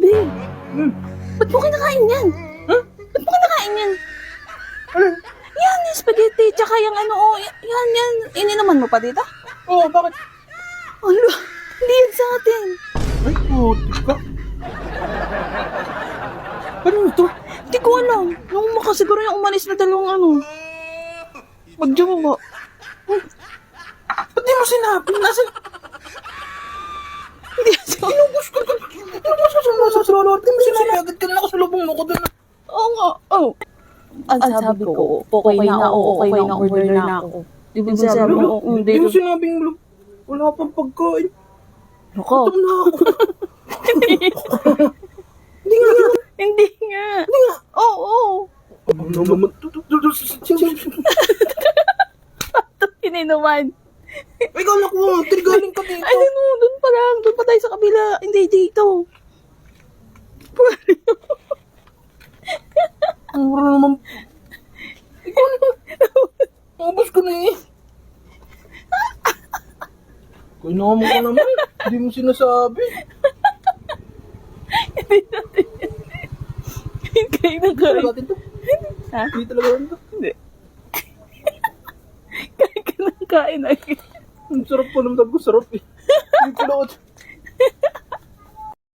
Babe, ba't mo kinakain yan? Huh? Ba't mo kinakain yan? Ano? Yan, yung spaghetti, tsaka yung ano, oh, yan, yan. Ininuman mo pa dito? Oo, bakit? Ano? Hindi yan sa atin. Ay, putik ka. Ano ito? Hindi ko alam. Nung maka siguro yung umalis na dalawang ano. Magdiyan mo ba? Ba't di mo sinabi? Nasaan? Hindi Inubos ko. Inubos ko sa mga sasalolo. Di mo sinabi. Agad ka na nakasulubong mo ko doon. Oo nga. Oh. Ang sabi ko, okay na ako, okay na order na ako. Di ba sabi mo, Di hindi mo ko. sinabing wala pang pagkain. Ako. Gutom na ako. Hindi nga. Hindi nga. Hindi nga. Oo, oo. Ano naman? Ikaw na ko. Galing ka dito. Ano, doon pa lang. Doon tayo sa kabila. Hindi, dito. Ang mura naman. Ikaw na. Ubus ko na eh. Kailangan mo ka naman. Hindi mo sinasabi. Kain na kain. Talaga natin to. Ha? Hindi talaga natin to. Hindi. kain ka na kain. Ang sarap pa naman. Ko sarap eh. Hindi pala ako.